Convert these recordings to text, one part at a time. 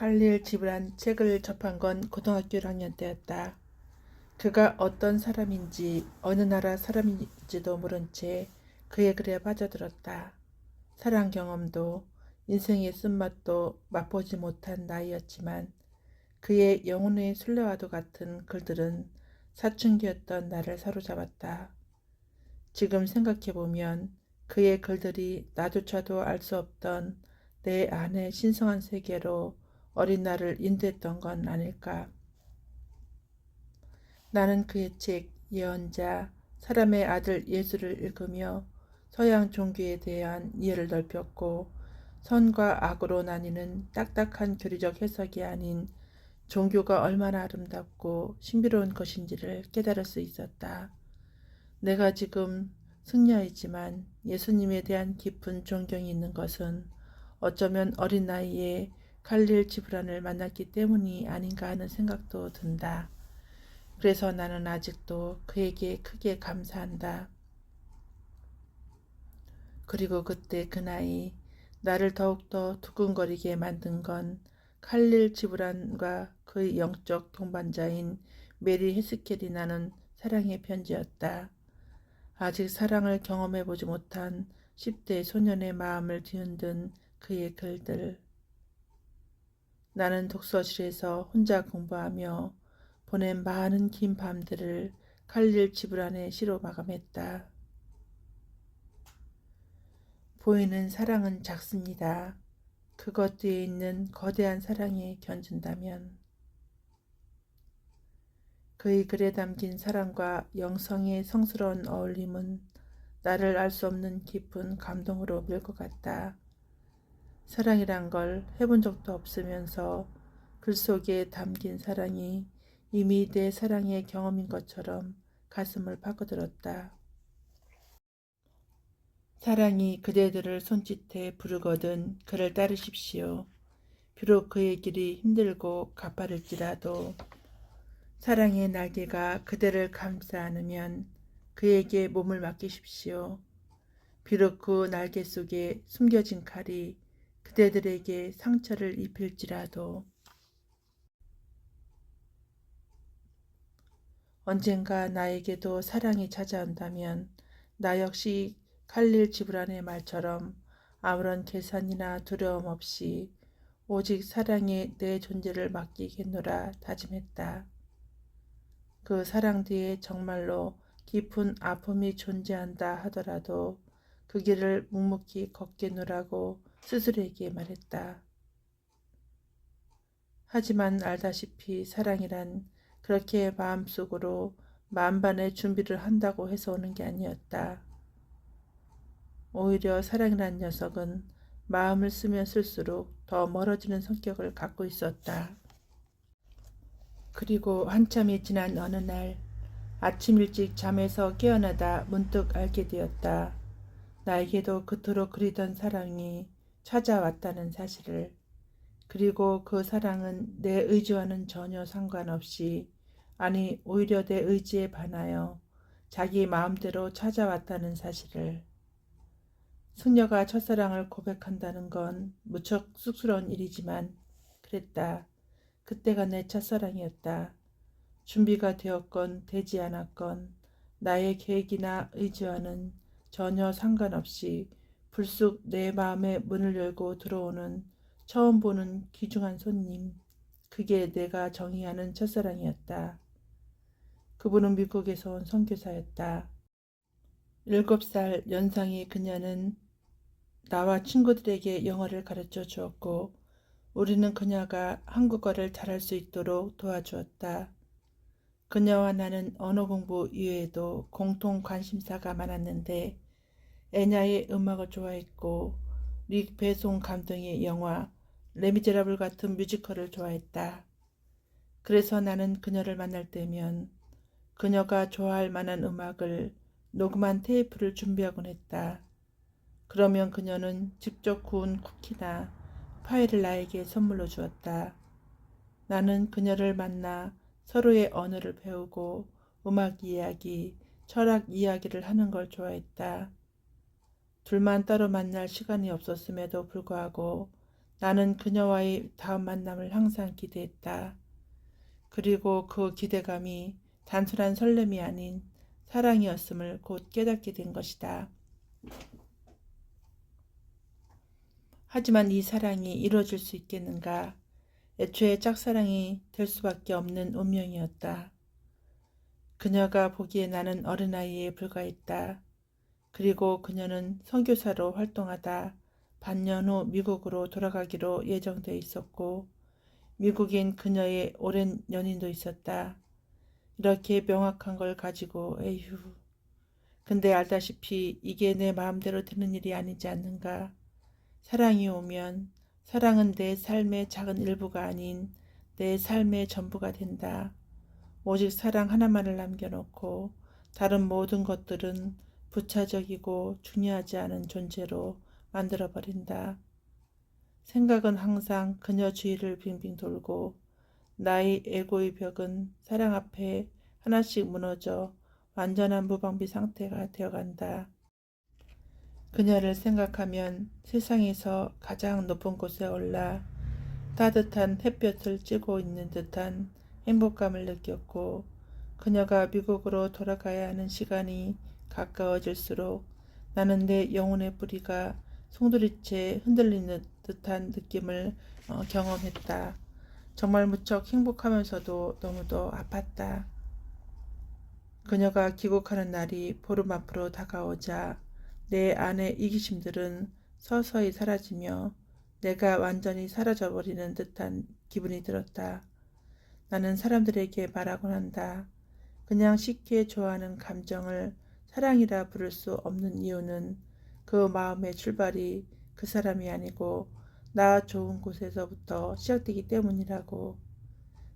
칼릴 지브란 책을 접한 건 고등학교 1학년 때였다. 그가 어떤 사람인지 어느 나라 사람인지도 모른 채 그의 글에 빠져들었다. 사랑 경험도 인생의 쓴맛도 맛보지 못한 나이였지만 그의 영혼의 순례와도 같은 글들은 사춘기였던 나를 사로잡았다. 지금 생각해보면 그의 글들이 나조차도 알 수 없던 내 안의 신성한 세계로 어린 나를 인도했던 건 아닐까. 나는 그의 책 예언자 사람의 아들 예수를 읽으며 서양 종교에 대한 이해를 넓혔고 선과 악으로 나뉘는 딱딱한 교리적 해석이 아닌 종교가 얼마나 아름답고 신비로운 것인지를 깨달을 수 있었다. 내가 지금 승려이지만 예수님에 대한 깊은 존경이 있는 것은 어쩌면 어린 나이에 칼릴 지브란을 만났기 때문이 아닌가 하는 생각도 든다. 그래서 나는 아직도 그에게 크게 감사한다. 그리고 그때 그 나이 나를 더욱더 두근거리게 만든 건 칼릴 지브란과 그의 영적 동반자인 메리 헤스켈이 나눈 사랑의 편지였다. 아직 사랑을 경험해보지 못한 10대 소년의 마음을 뒤흔든 그의 글들. 나는 독서실에서 혼자 공부하며 보낸 많은 긴 밤들을 칼릴 지불 안에 시로 마감했다. 보이는 사랑은 작습니다. 그것 뒤에 있는 거대한 사랑에 견준다면 그의 글에 담긴 사랑과 영성의 성스러운 어울림은 나를 알 수 없는 깊은 감동으로 밀고 갔다. 사랑이란 걸 해본 적도 없으면서 글 속에 담긴 사랑이 이미 내 사랑의 경험인 것처럼 가슴을 파고들었다. 사랑이 그대들을 손짓해 부르거든 그를 따르십시오. 비록 그의 길이 힘들고 가파를지라도 사랑의 날개가 그대를 감싸 안으면 그에게 몸을 맡기십시오. 비록 그 날개 속에 숨겨진 칼이 그대들에게 상처를 입힐지라도 언젠가 나에게도 사랑이 찾아온다면 나 역시 칼릴 지브란의 말처럼 아무런 계산이나 두려움 없이 오직 사랑에 내 존재를 맡기겠노라 다짐했다. 그 사랑 뒤에 정말로 깊은 아픔이 존재한다 하더라도 그 길을 묵묵히 걷겠노라고 스스로에게 말했다. 하지만 알다시피 사랑이란 그렇게 마음속으로 만반의 준비를 한다고 해서 오는 게 아니었다. 오히려 사랑이란 녀석은 마음을 쓰면 쓸수록 더 멀어지는 성격을 갖고 있었다. 그리고 한참이 지난 어느 날 아침 일찍 잠에서 깨어나다 문득 알게 되었다. 나에게도 그토록 그리던 사랑이 찾아왔다는 사실을. 그리고 그 사랑은 내 의지와는 전혀 상관없이 아니 오히려 내 의지에 반하여 자기 마음대로 찾아왔다는 사실을. 승려가 첫사랑을 고백한다는 건 무척 쑥스러운 일이지만 그랬다. 그때가 내 첫사랑이었다. 준비가 되었건 되지 않았건 나의 계획이나 의지와는 전혀 상관없이 불쑥 내 마음의 문을 열고 들어오는 처음 보는 귀중한 손님. 그게 내가 정의하는 첫사랑이었다. 그분은 미국에서 온 선교사였다. 일곱 살 연상의 그녀는 나와 친구들에게 영어를 가르쳐 주었고 우리는 그녀가 한국어를 잘할 수 있도록 도와주었다. 그녀와 나는 언어 공부 이외에도 공통 관심사가 많았는데 애냐의 음악을 좋아했고 릭 배송 감독의 영화 레미제라블 같은 뮤지컬을 좋아했다. 그래서 나는 그녀를 만날 때면 그녀가 좋아할 만한 음악을 녹음한 테이프를 준비하곤 했다. 그러면 그녀는 직접 구운 쿠키나 파일을 나에게 선물로 주었다. 나는 그녀를 만나 서로의 언어를 배우고 음악 이야기, 철학 이야기를 하는 걸 좋아했다. 둘만 따로 만날 시간이 없었음에도 불구하고 나는 그녀와의 다음 만남을 항상 기대했다. 그리고 그 기대감이 단순한 설렘이 아닌 사랑이었음을 곧 깨닫게 된 것이다. 하지만 이 사랑이 이루어질 수 있겠는가? 애초에 짝사랑이 될 수밖에 없는 운명이었다. 그녀가 보기에 나는 어린아이에 불과했다. 그리고 그녀는 선교사로 활동하다 반년 후 미국으로 돌아가기로 예정돼 있었고 미국인 그녀의 오랜 연인도 있었다. 이렇게 명확한 걸 가지고 에휴. 근데 알다시피 이게 내 마음대로 되는 일이 아니지 않는가. 사랑이 오면 사랑은 내 삶의 작은 일부가 아닌 내 삶의 전부가 된다. 오직 사랑 하나만을 남겨놓고 다른 모든 것들은 부차적이고 중요하지 않은 존재로 만들어버린다. 생각은 항상 그녀 주위를 빙빙 돌고 나의 에고의 벽은 사랑 앞에 하나씩 무너져 완전한 무방비 상태가 되어간다. 그녀를 생각하면 세상에서 가장 높은 곳에 올라 따뜻한 햇볕을 쬐고 있는 듯한 행복감을 느꼈고 그녀가 미국으로 돌아가야 하는 시간이 가까워질수록 나는 내 영혼의 뿌리가 송두리째 흔들리는 듯한 느낌을 어, 경험했다. 정말 무척 행복하면서도 너무도 아팠다. 그녀가 귀국하는 날이 보름 앞으로 다가오자 내 안의 이기심들은 서서히 사라지며 내가 완전히 사라져버리는 듯한 기분이 들었다. 나는 사람들에게 말하곤 한다. 그냥 쉽게 좋아하는 감정을 사랑이라 부를 수 없는 이유는 그 마음의 출발이 그 사람이 아니고 나 좋은 곳에서부터 시작되기 때문이라고.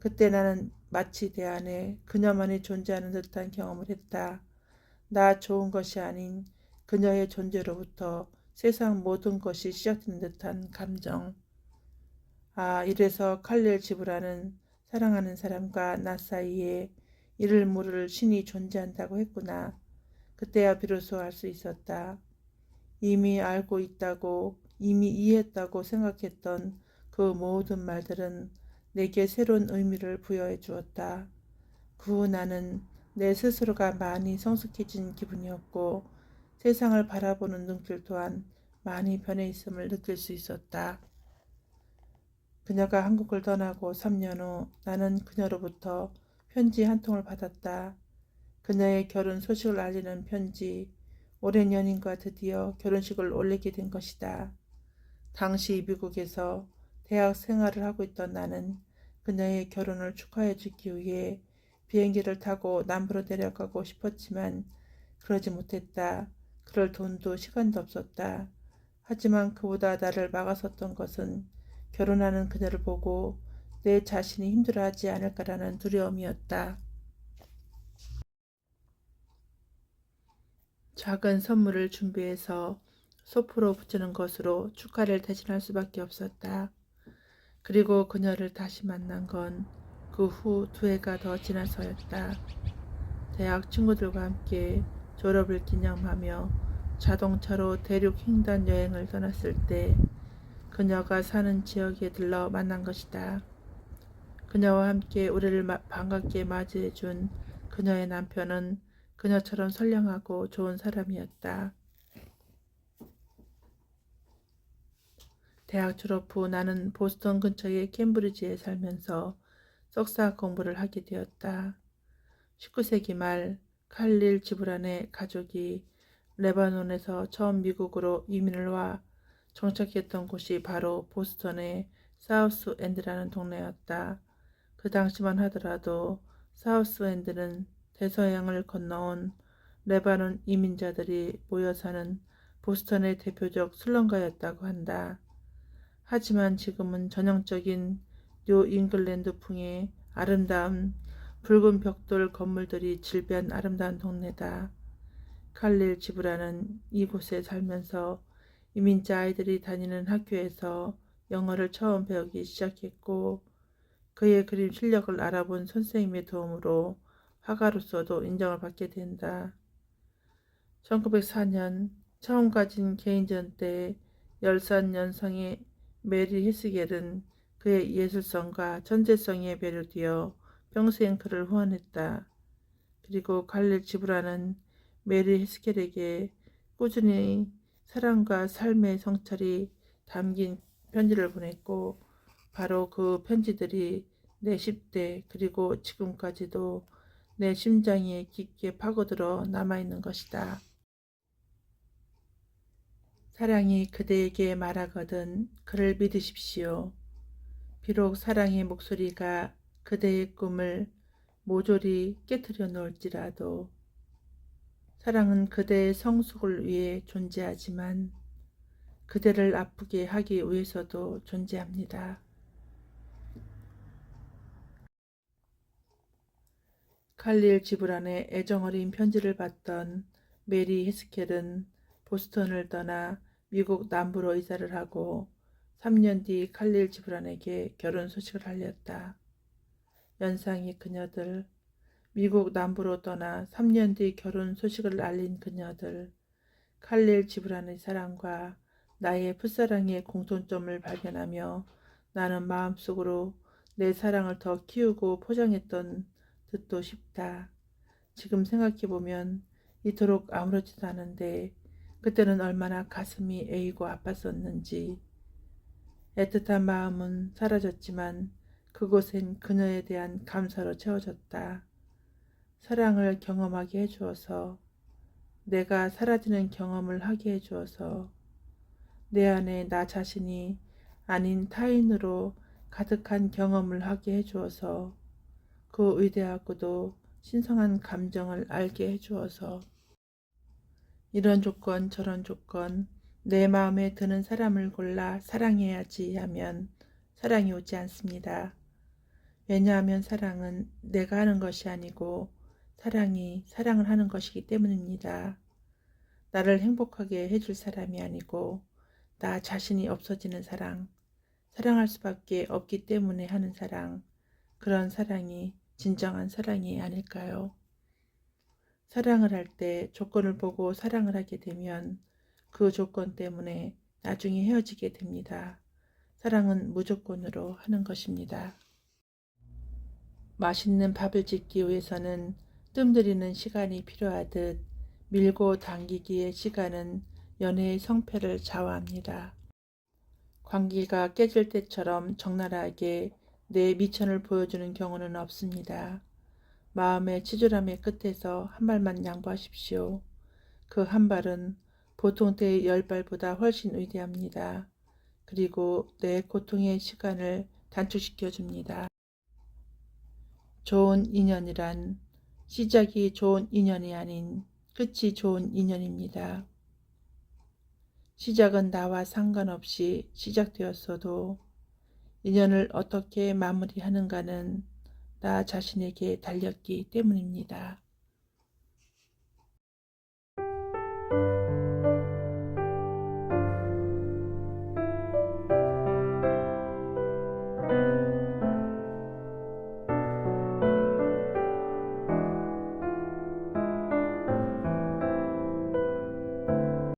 그때 나는 마치 내 안에 그녀만이 존재하는 듯한 경험을 했다. 나 좋은 것이 아닌 그녀의 존재로부터 세상 모든 것이 시작되는 듯한 감정. 아, 이래서 칼릴 지브라는 사랑하는 사람과 나 사이에 이를 모를 신이 존재한다고 했구나. 그때야 비로소 알 수 있었다. 이미 알고 있다고, 이미 이해했다고 생각했던 그 모든 말들은 내게 새로운 의미를 부여해 주었다. 그 후 나는 내 스스로가 많이 성숙해진 기분이었고 세상을 바라보는 눈길 또한 많이 변해 있음을 느낄 수 있었다. 그녀가 한국을 떠나고 3년 후 나는 그녀로부터 편지 한 통을 받았다. 그녀의 결혼 소식을 알리는 편지, 오랜 연인과 드디어 결혼식을 올리게 된 것이다. 당시 미국에서 대학 생활을 하고 있던 나는 그녀의 결혼을 축하해 주기 위해 비행기를 타고 남부로 내려가고 싶었지만 그러지 못했다. 그럴 돈도 시간도 없었다. 하지만 그보다 나를 막아섰던 것은 결혼하는 그녀를 보고 내 자신이 힘들어하지 않을까라는 두려움이었다. 작은 선물을 준비해서 소프로 붙이는 것으로 축하를 대신할 수밖에 없었다. 그리고 그녀를 다시 만난 건 그 후 두 해가 더 지나서였다. 대학 친구들과 함께 졸업을 기념하며 자동차로 대륙 횡단 여행을 떠났을 때 그녀가 사는 지역에 들러 만난 것이다. 그녀와 함께 우리를 반갑게 맞이해준 그녀의 남편은 그녀처럼 선량하고 좋은 사람이었다. 대학 졸업 후 나는 보스턴 근처의 캠브리지에 살면서 석사 공부를 하게 되었다. 19세기 말 칼릴 지브란의 가족이 레바논에서 처음 미국으로 이민을 와 정착했던 곳이 바로 보스턴의 사우스 엔드라는 동네였다. 그 당시만 하더라도 사우스 엔드는 대서양을 건너온 레바논 이민자들이 모여 사는 보스턴의 대표적 슬럼가였다고 한다. 하지만 지금은 전형적인 뉴 잉글랜드풍의 아름다운 붉은 벽돌 건물들이 질비한 아름다운 동네다. 칼릴 지브라는 이곳에 살면서 이민자 아이들이 다니는 학교에서 영어를 처음 배우기 시작했고 그의 그림 실력을 알아본 선생님의 도움으로 화가로서도 인정을 받게 된다. 1904년 처음 가진 개인전 때 열산 연성의 메리 히스겔은 그의 예술성과 천재성에 배려되어 평생 그를 후원했다. 그리고 갈릴 지브라는 메리 히스겔에게 꾸준히 사랑과 삶의 성찰이 담긴 편지를 보냈고 바로 그 편지들이 내 10대 그리고 지금까지도 내 심장에 깊게 파고들어 남아있는 것이다. 사랑이 그대에게 말하거든 그를 믿으십시오. 비록 사랑의 목소리가 그대의 꿈을 모조리 깨뜨려 놓을지라도 사랑은 그대의 성숙을 위해 존재하지만 그대를 아프게 하기 위해서도 존재합니다. 칼릴 지브란의 애정어린 편지를 받던 메리 헤스켈은 보스턴을 떠나 미국 남부로 이사를 하고 3년 뒤 칼릴 지브란에게 결혼 소식을 알렸다. 연상의 그녀들, 미국 남부로 떠나 3년 뒤 결혼 소식을 알린 그녀들, 칼릴 지브란의 사랑과 나의 풋사랑의 공통점을 발견하며 나는 마음속으로 내 사랑을 더 키우고 포장했던 듯도 싶다. 지금 생각해보면 이토록 아무렇지도 않은데 그때는 얼마나 가슴이 애이고 아팠었는지. 애틋한 마음은 사라졌지만 그곳엔 그녀에 대한 감사로 채워졌다. 사랑을 경험하게 해주어서 내가 사라지는 경험을 하게 해주어서 내 안에 나 자신이 아닌 타인으로 가득한 경험을 하게 해주어서 그 위대하고도 신성한 감정을 알게 해주어서 이런 조건 저런 조건 내 마음에 드는 사람을 골라 사랑해야지 하면 사랑이 오지 않습니다. 왜냐하면 사랑은 내가 하는 것이 아니고 사랑이 사랑을 하는 것이기 때문입니다. 나를 행복하게 해줄 사람이 아니고 나 자신이 없어지는 사랑, 사랑할 수밖에 없기 때문에 하는 사랑, 그런 사랑이 진정한 사랑이 아닐까요? 사랑을 할 때 조건을 보고 사랑을 하게 되면 그 조건 때문에 나중에 헤어지게 됩니다. 사랑은 무조건으로 하는 것입니다. 맛있는 밥을 짓기 위해서는 뜸들이는 시간이 필요하듯 밀고 당기기의 시간은 연애의 성패를 좌우합니다. 관계가 깨질 때처럼 적나라하게 내 미천을 보여주는 경우는 없습니다. 마음의 치졸함의 끝에서 한 발만 양보하십시오. 그 한 발은 보통 때의 열 발보다 훨씬 위대합니다. 그리고 내 고통의 시간을 단축시켜 줍니다. 좋은 인연이란 시작이 좋은 인연이 아닌 끝이 좋은 인연입니다. 시작은 나와 상관없이 시작되었어도 인연을 어떻게 마무리하는가는 나 자신에게 달렸기 때문입니다.